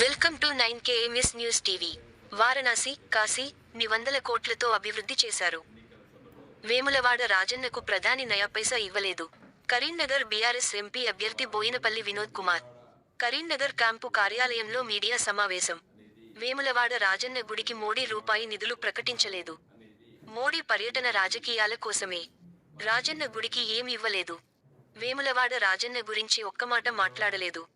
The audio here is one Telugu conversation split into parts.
Welcome to nine KMS news TV. Varanasi Kashi ని వందల కోట్లతో అభివృద్ధి చేశారు. వేములవాడ రాజన్నకు ప్రధాని నయా పైసా ఇవ్వలేదు. కరీంనగర్ బీఆర్ఎస్ ఎంపీ అభ్యర్థి బోయినపల్లి వినోద్ కుమార్. కరీంనగర్ క్యాంపు కార్యాలయంలో మీడియా సమావేశం. వేములవాడ రాజన్న గుడికి మోడీ రూపాయి నిధులు ప్రకటించలేదు. మోడీ పర్యటన రాజకీయాల కోసమే. రాజన్న గుడికి ఏం ఇవ్వలేదు. వేములవాడ రాజన్న గురించి ఒక్క మాట మాట్లాడలేదు.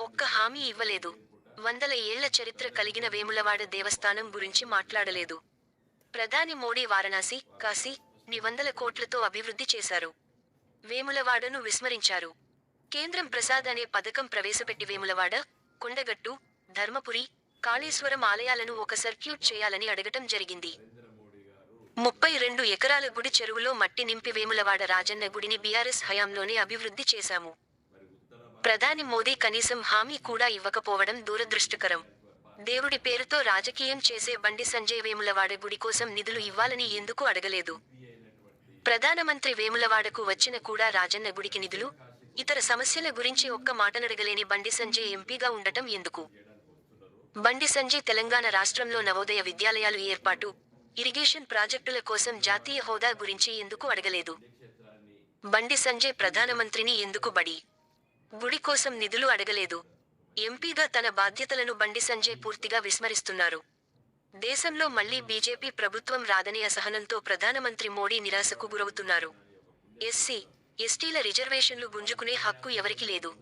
ఒక్క హామీ ఇవ్వలేదు. వందల ఏళ్ళ చరిత్ర కలిగిన వేములవాడ దేవస్థానం గురించి మాట్లాడలేదు. ప్రధాని మోడీ వారణాసి కాశీ ని వందల కోట్లతో అభివృద్ధి చేశారు. వేములవాడను విస్మరించారు. కేంద్రం ప్రసాద్ అనే పథకం ప్రవేశపెట్టి వేములవాడ కొండగట్టు ధర్మపురి కాళేశ్వరం ఆలయాలను ఒక సర్క్యూట్ చేయాలని అడగటం జరిగింది. ముప్పై రెండు ఎకరాల గుడి చెరువులో మట్టి నింపి వేములవాడ రాజన్న గుడిని బీఆర్ఎస్ హయాంలోనే అభివృద్ధి చేశాము. ప్రధాని మోదీ కనీసం హామీ కూడా ఇవ్వకపోవడం దురదృష్టకరం. దేవుడి పేరుతో రాజకీయం చేసే బండి సంజయ్ వేములవాడ గుడి కోసం నిధులు ఇవ్వాలని ఎందుకు అడగలేదు? ప్రధానమంత్రి వేములవాడకు వచ్చిన కూడా రాజన్న గుడికి నిధులు? ఇతర సమస్యల గురించి ఒక్క మాటనడగలేని బండి సంజయ్ ఎంపీగా ఉండటం ఎందుకు? బండి సంజయ్ తెలంగాణ రాష్ట్రంలో నవోదయ విద్యాలయాలు ఏర్పాటు ఇరిగేషన్ ప్రాజెక్టుల కోసం జాతీయ హోదా గురించి ఎందుకు అడగలేదు? బండి సంజయ్ ప్రధానమంత్రిని ఎందుకు బడి? గుడి కోసం నిధులు అడగలేదు. ఎంపీగా తన బాధ్యతలను బండి సంజయ్ పూర్తిగా విస్మరిస్తున్నారు. దేశంలో మళ్ళీ బీజేపీ ప్రభుత్వం రాదనే అసహనంతో ప్రధానమంత్రి మోడీ నిరాశకు గురవుతున్నారు. ఎస్సీ ఎస్టీల రిజర్వేషన్లు గుంజుకునే హక్కు ఎవరికి లేదు.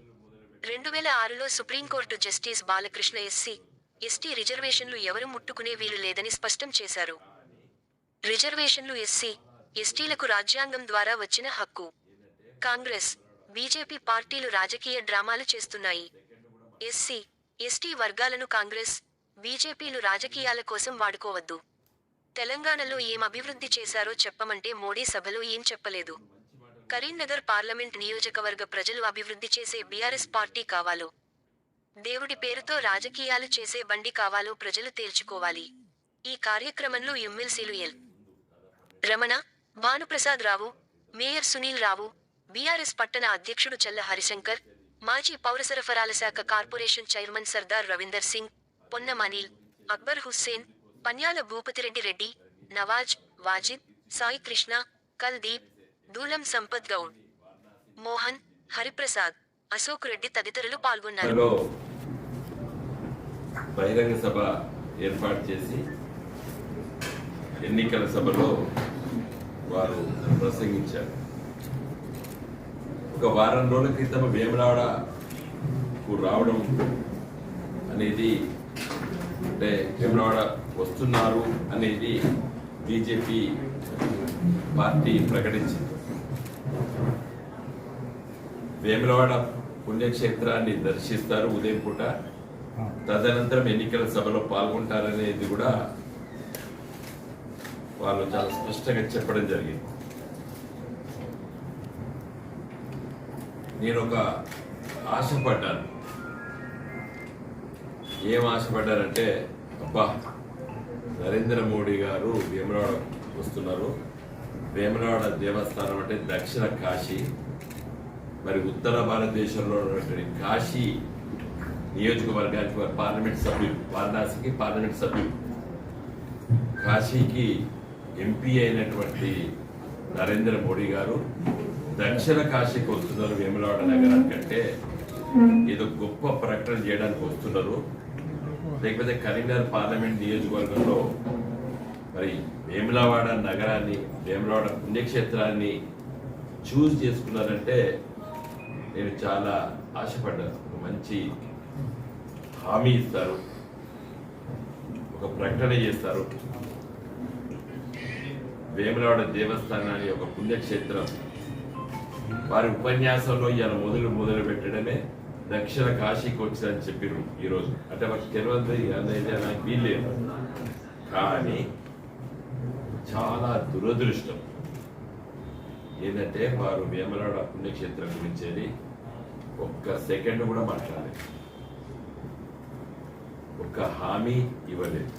రెండు వేల ఆరులో supreme court justice Balakrishna SC ST రిజర్వేషన్లు ఎవరు ముట్టుకునే వీలు లేదని స్పష్టం చేశారు. రిజర్వేషన్లు ఎస్సీ ఎస్టీలకు రాజ్యాంగం ద్వారా వచ్చిన హక్కు. కాంగ్రెస్ బీజేపీ పార్టీలు రాజకీయ డ్రామాలు చేస్తున్నాయి. ఎస్సీ ఎస్టీ వర్గాలను కాంగ్రెస్ బీజేపీలు రాజకీయాల కోసం వాడుకోవద్దు. తెలంగాణలో ఏం అభివృద్ధి చేశారో చెప్పమంటే మోడీ సభలో ఏం చెప్పలేదు. కరీంనగర్ పార్లమెంట్ నియోజకవర్గ ప్రజలు అభివృద్ధి చేసే బీఆర్ఎస్ పార్టీ కావాలో? దేవుడి పేరుతో రాజకీయాలు చేసే బండి కావాలో ప్రజలు తేల్చుకోవాలి. ఈ కార్యక్రమంలో ఎమ్మెల్సీలు L. Ramana Bhanuprasad Rao mayor Sunil Rao BRS పట్టణ అధ్యక్షుడు చల్ల హరిశంకర్ మాజీ పౌర సరఫరాల శాఖ కార్పొరేషన్ చైర్మన్ సర్దార్ రవీందర్ సింగ్ పొన్నం అనిల్ అక్బర్ హుస్సేన్ పన్యాల భూపతిరెడ్డి రెడ్డి నవాజ్ వాజిద్ సాయి కృష్ణ కల్దీప్ దూలం సంపత్ గౌడ్ మోహన్ హరిప్రసాద్ అశోక్ రెడ్డి తదితరులు పాల్గొన్నారు. బహిరంగ సభ ఏర్పాటు చేసి ఎన్నికల సభలో వారు ప్రసంగించారు. ఒక వారం రోజుల క్రితం వేములవాడకు రావడం అనేది అంటే వేములవాడ వస్తున్నారు అనేది బీజేపీ పార్టీ ప్రకటించింది. వేములవాడ పుణ్యక్షేత్రాన్ని దర్శిస్తారు ఉదయం పూట. తదనంతరం ఎన్నికల సభలో పాల్గొంటారనేది కూడా వాళ్ళు చాలా స్పష్టంగా చెప్పడం జరిగింది. నేను ఒక ఆశపడ్డాను. ఏం ఆశపడ్డానంటే అబ్బా నరేంద్ర మోడీ గారు వేములవాడ వస్తున్నారు. వేములవాడ దేవస్థానం అంటే దక్షిణ కాశీ. మరి ఉత్తర భారతదేశంలో ఉన్నటువంటి కాశీ నియోజకవర్గానికి పార్లమెంట్ సభ్యులు వారణాసికి పార్లమెంట్ సభ్యులు. కాశీకి ఎంపీ అయినటువంటి నరేంద్ర మోడీ గారు దక్షిణ కాశీకి వస్తున్నారు వేములవాడ నగరానికంటే ఏదో గొప్ప ప్రకటన చేయడానికి వస్తున్నారు. లేకపోతే కరీంనగర్ పార్లమెంట్ నియోజకవర్గంలో మరి వేములవాడ నగరాన్ని వేములవాడ పుణ్యక్షేత్రాన్ని చూస్ చేసుకున్నారంటే నేను చాలా ఆశపడ్డాను. మంచి హామీ ఇస్తారు. ఒక ప్రకటన చేస్తారు. వేములవాడ దేవస్థానాన్ని ఒక పుణ్యక్షేత్రం వారి ఉపన్యాసంలో ఇవాళ మొదలు మొదలు పెట్టడమే దక్షిణ కాశీకి వచ్చిందని చెప్పారు ఈరోజు అంటే మాకు తెలియదు అదైతే నాకు వీల్లేదు కానీ చాలా దురదృష్టం. ఏంటంటే వారు వేమలాడ పుణ్యక్షేత్రం గురించి ఒక్క సెకండ్ కూడా మాట్లాడలేదు. ఒక్క హామీ ఇవ్వలేదు.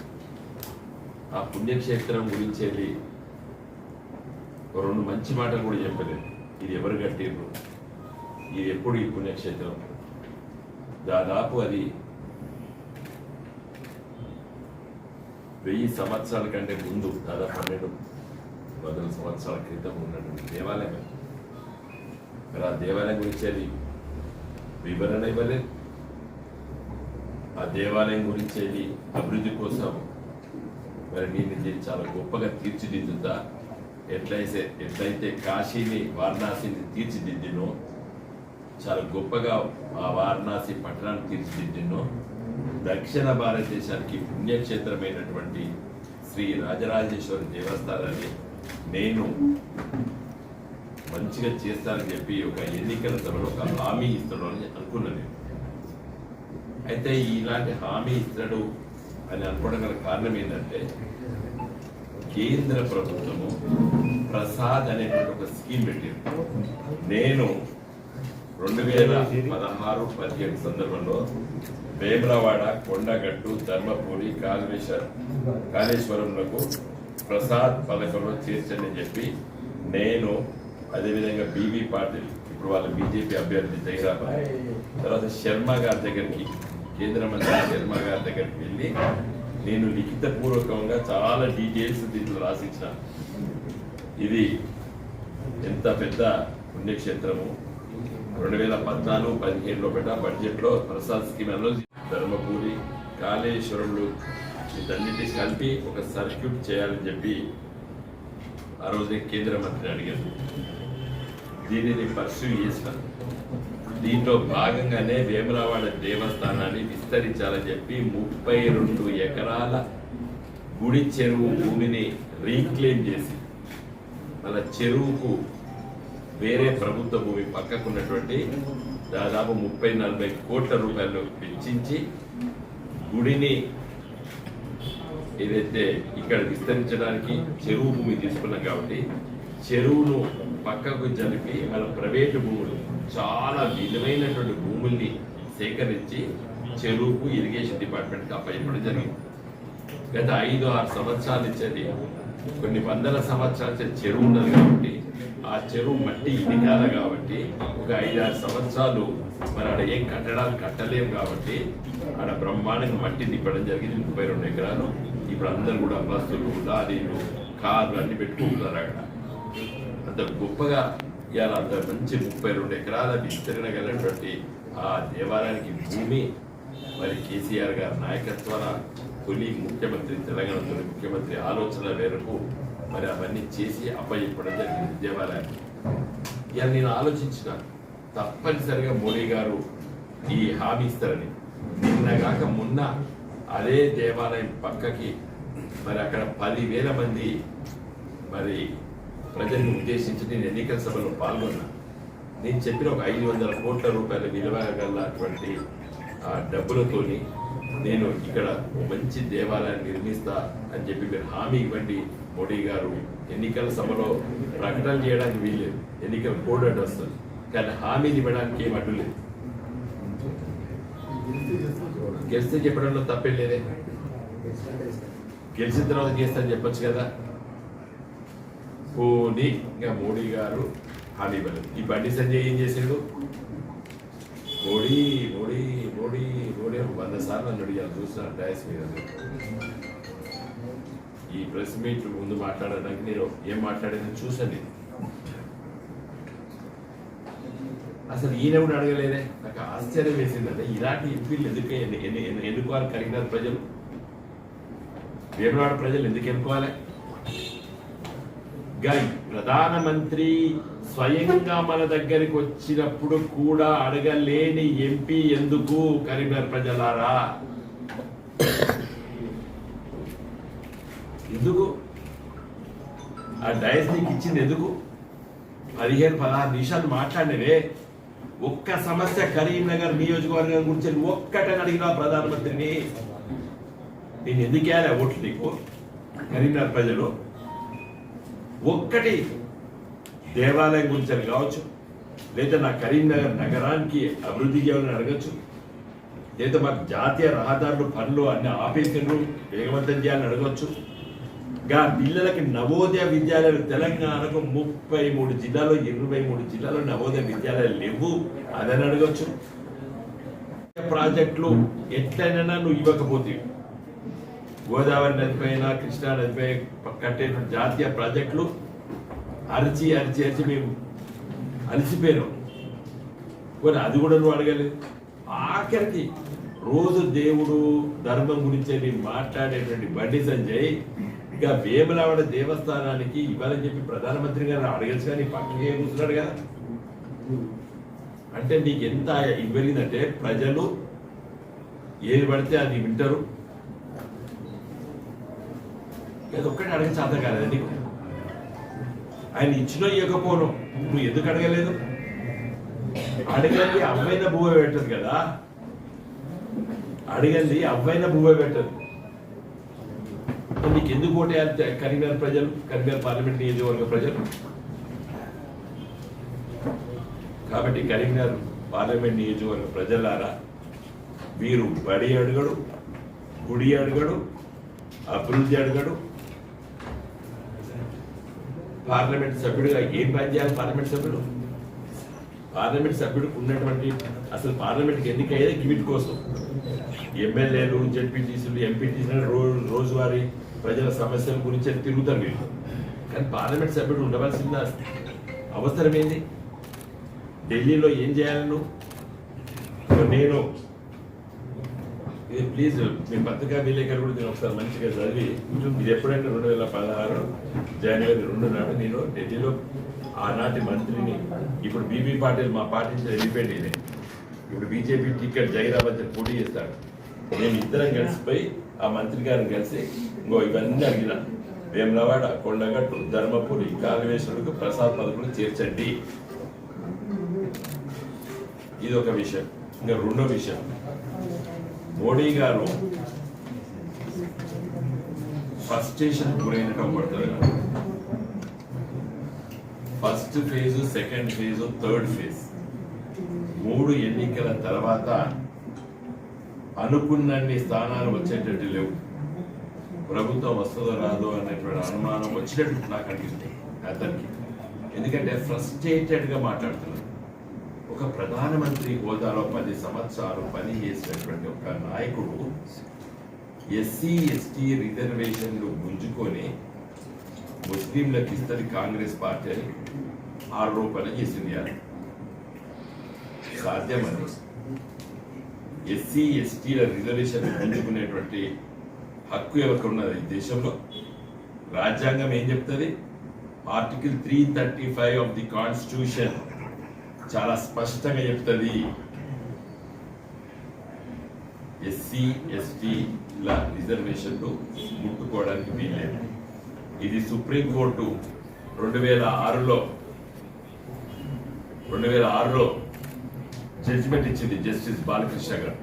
ఆ పుణ్యక్షేత్రం గురించి వెళ్ళి రెండు మంచి మాటలు కూడా చెప్పలేదు. ఇది ఎవరు కట్టిర్రు? ఇది ఎప్పుడు ఈ పుణ్యక్షేత్రం? దాదాపు అది వెయ్యి సంవత్సరాల కంటే ముందు దాదాపు పన్నెండు వందల సంవత్సరాల క్రితం ఉన్నటువంటి దేవాలయం. మరి ఆ దేవాలయం గురించి అది వివరణ ఇవ్వలేదు. ఆ దేవాలయం గురించి అది అభివృద్ధి కోసం మరి నేను చాలా గొప్పగా తీర్చిదిద్దుతా ఎట్లయితే ఎట్లయితే కాశీని వారణాసిని తీర్చిదిద్దినో చాలా గొప్పగా ఆ వారణాసి పట్టణాన్ని తీర్చిదిద్దినో దక్షిణ భారతదేశానికి పుణ్యక్షేత్రమైనటువంటి శ్రీ రాజరాజేశ్వరి దేవస్థానాన్ని నేను మంచిగా చేస్తానని చెప్పి ఒక ఎన్నికల సభలో ఒక హామీ ఇస్తాడు అని అనుకున్నాను నేను. అయితే ఇలాంటి హామీ ఇస్తాడు అని అనుకోవడం గల కారణం ఏంటంటే కేంద్ర ప్రభుత్వము ప్రసాద్ అనేటువంటి ఒక స్కీమ్ పెట్టింది. నేను రెండు వేల పదహారు పదిహేడు సందర్భంలో వేమ్రవాడ కొండగట్టు ధర్మపూడి కాళేశ్వర కాళేశ్వరంలకు ప్రసాద్ పథకంలో చేర్చని చెప్పి నేను అదేవిధంగా బీబీ పాటిల్ ఇప్పుడు వాళ్ళ బీజేపీ అభ్యర్థి జైరాబాద్ తర్వాత శర్మ గారి దగ్గరికి కేంద్ర మంత్రి శర్మ గారి దగ్గరికి వెళ్ళి నేను లిఖిత పూర్వకంగా చాలా డీటెయిల్స్ దీంట్లో రాసిచ్చిన. ఇది ఎంత పెద్ద పుణ్యక్షేత్రము? రెండు వేల పద్నాలుగు పదిహేనులో పెట్ట బడ్జెట్లో ప్రసాద్ స్కీమ్ అనౌన్స్ ధర్మపూరి కాళేశ్వరంలో ఇదన్నిటి కలిపి ఒక సర్క్యూట్ చేయాలని చెప్పి ఆ రోజు కేంద్ర మంత్రిని అడిగాను దీనిని పర్సూ చేసిన దీంట్లో భాగంగానే వేములవాడ దేవస్థానాన్ని విస్తరించాలని చెప్పి ముప్పై రెండు ఎకరాల గుడి చెరువు భూమిని రీక్లెయిమ్ చేసి అలా చెరువుకు వేరే ప్రభుత్వ భూమి పక్కకున్నటువంటి దాదాపు ముప్పై నలభై కోట్ల రూపాయలు వెచ్చించి గుడిని ఏదైతే ఇక్కడ విస్తరించడానికి చెరువు భూమి తీసుకున్నాం కాబట్టి చెరువును పక్కకు జరిపి వాళ్ళ ప్రైవేటు భూములు చాలా విలువైనటువంటి భూముల్ని సేకరించి చెరువుకు ఇరిగేషన్ డిపార్ట్మెంట్కి అప్పచెప్పడం జరిగింది. గత ఐదు ఆరు సంవత్సరాల నుంచి అది కొన్ని వందల సంవత్సరాల చెరువు ఉన్నది కాబట్టి ఆ చెరువు మట్టి ఇదికాల కాబట్టి ఒక ఐదు ఆరు సంవత్సరాలు మరి ఆడ ఏం కట్టడాలు కట్టలేము కాబట్టి ఆడ బ్రహ్మాండంగా మట్టి తిప్పడం జరిగింది. ముప్పై రెండు ఎకరాలు. ఇప్పుడు అందరు కూడా బస్సులు లారీలు కార్లు అన్ని పెట్టుకుంటున్నారు అక్కడ. అంత గొప్పగా ఇవాళ అంత మంచి ముప్పై రెండు ఎకరాల విస్తరణ కలిగినటువంటి ఆ దేవాలయానికి భూమి. మరి కేసీఆర్ గారి నాయకత్వాన తొలి ముఖ్యమంత్రి తెలంగాణ తొలి ముఖ్యమంత్రి ఆలోచన మేరకు మరి అవన్నీ చేసి అప్పచెప్పడం జరిగింది దేవాలయానికి ఇవాళ నేను ఆలోచించిన తప్పనిసరిగా మోడీ గారు ఈ హామీ ఇస్తారని. నిన్నగాక మొన్న అదే దేవాలయం పక్కకి మరి అక్కడ పదివేల మంది మరి ప్రజల్ని ఉద్దేశించి నేను ఎన్నికల సభలో పాల్గొన్నా. నేను చెప్పిన ఒక ఐదు వందల కోట్ల రూపాయల విలువ గలటువంటి ఆ డబ్బులతోని నేను ఇక్కడ మంచి దేవాలయాన్ని నిర్మిస్తా అని చెప్పి మీరు హామీ ఇవ్వండి మోడీ గారు. ఎన్నికల సభలో ప్రకటన చేయడానికి వీల్లేదు. ఎన్నికల కోడ్ అడ్డు వస్తుంది. కానీ హామీలు ఇవ్వడానికి ఏం అడ్డు లేదు. గెలిస్తే చెప్పడంలో తప్పేం లేదే. గెలిచిన తర్వాత చేస్తా చెప్పొచ్చు కదా. పోనీ ఇంకా మోడీ గారు హామీ ఇవ్వలేదు. ఈ బండి సంజయ్ ఏం చేశాడు మోడీ మోడీ మోడీ మోడీ వంద సార్లు నన్ను అడిగాను చూసిన డయాస్ మీద. ఈ ప్రెస్ మీట్ ముందు మాట్లాడడానికి నేను ఏం మాట్లాడేది చూసాను అసలు ఈయన కూడా అడగలేదే. నాకు ఆశ్చర్యం వేసిందంటే ఇలాంటి ఎంపీలు ఎందుకు ఎన్ని- ఎన్ని- ఎన్నుకోవాలి కరీంనగర్ ప్రజలు? వేమనాడు ప్రజలు ఎందుకు ఎన్నుకోవాలి? గా ప్రధానమంత్రి స్వయంగా మన దగ్గరికి వచ్చినప్పుడు కూడా అడగలేని ఎంపీ ఎందుకు కరీంనగర్ ప్రజలారా? ఎందుకు? ఆ డయస్ నీకు ఇచ్చింది ఎందుకు? పదిహేను పదహారు నిమిషాలు మాట్లాడినవే. ఒక్క సమస్య కరీంనగర్ నియోజకవర్గం గురించి ఒక్కటని అడిగినా ప్రధానమంత్రిని. నేను ఎందుకు ఓట్లు నీకు? కరీంనగర్ ప్రజలు ఒక్కటి దేవాలయం గురించి అని కావచ్చు లేదా నా కరీంనగర్ నగరానికి అభివృద్ధి చేయాలని అడగచ్చు లేదా మాకు జాతీయ రహదారులు పనులు అన్ని ఆఫీసులు వేగవంతం చేయాలని అడగచ్చు. గా పిల్లలకి నవోదయ విద్యాలయాలు తెలంగాణకు ముప్పై మూడు జిల్లాలో ఇరవై మూడు జిల్లాలో నవోదయ విద్యాలయాలు లేవు అదని అడగచ్చు. ప్రాజెక్టులు ఎట్లయినా నువ్వు ఇవ్వకపోతే గోదావరి నదిపైన కృష్ణా నదిపై కట్టేటువంటి జాతీయ ప్రాజెక్టులు అరిచి అరిచి అరిచి మేము అలసిపోయినాం. పోనీ అది కూడా నువ్వు అడగలేదు ఆఖరికి రోజు దేవుడు ధర్మం గురించి అని మాట్లాడేటువంటి బండి సంజయ్ ఇక వేములవాడ దేవస్థానానికి ఇవ్వాలని చెప్పి ప్రధానమంత్రి గారు అడగచ్చు కానీ పక్కనే కూర్చున్నాడు కదా? అంటే నీకు ఎంత ఇవ్వలిందంటే ప్రజలు ఏది పడితే అది వింటారు. ఇది ఒక్కటి అడగ చేత కాలేదు ఆయన ఇచ్చినో ఇవ్వకపోను నువ్వు ఎందుకు అడగలేదు? అడగండి అవ్వైన భూమి పెట్టదు కదా. అడగండి అవ్వైన భూమి పెట్టదు. నీకు ఎందుకు ఓటేయాలి కరీంనగర్ ప్రజలు కరీంనగర్ పార్లమెంట్ నియోజకవర్గ ప్రజలు? కాబట్టి కరీంనగర్ పార్లమెంట్ నియోజకవర్గ ప్రజలారా వీరు బడి అడగడు గుడి అడుగడు అభివృద్ధి అడగడు పార్లమెంట్ సభ్యుడిగా ఏం పనిచేయాలి పార్లమెంట్ సభ్యుడు? పార్లమెంట్ సభ్యుడికి ఉన్నటువంటి అసలు పార్లమెంట్కి ఎన్నికయ్యేది గిమిట్ కోసం. ఎమ్మెల్యేలు జడ్పీటీసీలు ఎంపీటీసీలు రోజు రోజువారీ ప్రజల సమస్యల గురించి తిరుగుతారు వీళ్ళు. కానీ పార్లమెంట్ సభ్యుడు ఉండవలసిన అవసరం ఏంది ఢిల్లీలో ఏం చేయాలి నువ్వు? నేను ఇది ప్లీజ్ మీ పత్రికా విలేకరు కూడా నేను ఒకసారి మంచిగా చదివి ఇది ఎప్పుడంటే రెండు వేల పదహారు జనవరి రెండు నాడు నేను ఢిల్లీలో ఆనాటి మంత్రిని ఇప్పుడు బీబీ పాటిల్ మా పార్టీ నుంచి వెళ్ళిపోయింది ఇప్పుడు బీజేపీ టికెట్ జైరాబాద్ పోటీ చేస్తాడు. మేము ఇద్దరం కలిసిపోయి ఆ మంత్రి గారిని కలిసి ఇంకో ఇవన్నీ అడిగిన. వేములవాడ కొండగట్టు ధర్మపురి కాళవేశ్వరుడికి ప్రసాద్ పదకులు చేర్చండి. ఇది ఒక విషయం. ఇంకా రెండో విషయం. మోడీ గారు ఫస్ట్ స్టేషన్ గురైనట్టు పడుతుంది first phase second phase third phase మూడు ఎన్నికల తర్వాత అనుకున్నన్ని స్థానాలు వచ్చేటట్టు లేవు. ప్రభుత్వం వస్తుందో రాదో అనేటువంటి అనుమానం వచ్చినట్టు నాకు అనిపిస్తుంది అతనికి. ఎందుకంటే ఫ్రస్ట్రేటెడ్గా మాట్లాడుతున్నాడు. ఒక ప్రధానమంత్రి హోదాలో పది సంవత్సరాలు పని చేసినటువంటి ఒక నాయకుడు ఎస్సీ ఎస్టీ రిజర్వేషన్లు గుంజుకొని ముస్లింలకు ఇస్తుంది కాంగ్రెస్ పార్టీ అని ఆరోపణ చేసింది అది సాధ్యమని ఎస్సీ ఎస్టీల రిజర్వేషన్ అందుకునేటువంటి హక్కు ఎవరికి ఉన్నది దేశంలో. రాజ్యాంగం ఏం చెప్తుంది? Article three thirty five of the constitution చాలా స్పష్టంగా చెప్తుంది. ఎస్సీ ఎస్టీల రిజర్వేషన్లు ముట్టుకోవడానికి వీల్లేదు. ఇది సుప్రీంకోర్టు రెండు వేల ఆరులో రెండు వేల ఆరులో జడ్జిమెంట్ ఇచ్చింది జస్టిస్ బాలకృష్ణ గారు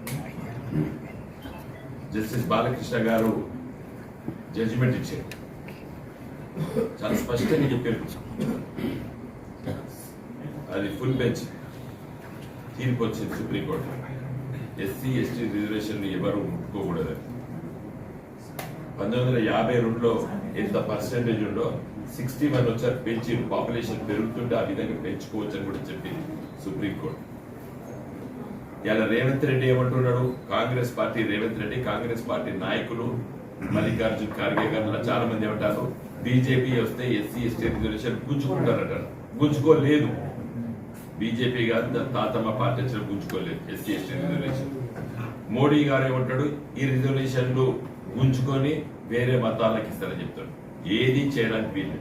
జస్టిస్ బాలకృష్ణ గారు జడ్జిమెంట్ ఇచ్చారు. చాలా స్పష్టంగా చెప్పారు. అది ఫుల్ బెంచ్ తీర్పు వచ్చింది సుప్రీంకోర్టు ఎస్సీ ఎస్టీ రిజర్వేషన్ ఎవరు ముట్టుకోకూడదు. పంతొమ్మిది వందల యాభై రెండులో ఎంత పర్సెంటేజ్ ఉండో సిక్స్టీ వన్ వచ్చారు పెంచి పాపులేషన్ పెరుగుతుంటే ఆ విధంగా పెంచుకోవచ్చు అని కూడా చెప్పింది సుప్రీంకోర్టు. ఇలా రేవంత్ రెడ్డి ఏమంటున్నాడు? Congress party Revanth Reddy Congress party నాయకులు మల్లికార్జున్ ఖార్గే గారు చాలా మంది ఏమంటారు? బీజేపీ వస్తే ఎస్సీ ఎస్టీ రిజర్వేషన్ గుంజుకుంటారంటారు గుంజుకోలేదు. బీజేపీ గారు తాతమ్మ పార్టీ వచ్చిన గుంజుకోలేదు SC ST reservation Modi garu ఏమంటాడు? ఈ రిజర్వేషన్లు గుంజుకొని వేరే మతాలకు ఇస్తారని చెప్తాడు. ఏది చేయడానికి వీలు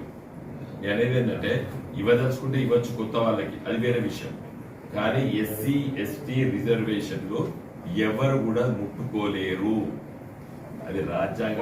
నేను అనేది ఏంటంటే ఇవ్వదలుచుకుంటే ఇవ్వచ్చు కొత్త వాళ్ళకి అది వేరే విషయం. కానీ ఎస్సీ ఎస్టీ రిజర్వేషన్లు ఎవరు కూడా ముట్టుకోలేరు. అది రాజ్యాంగ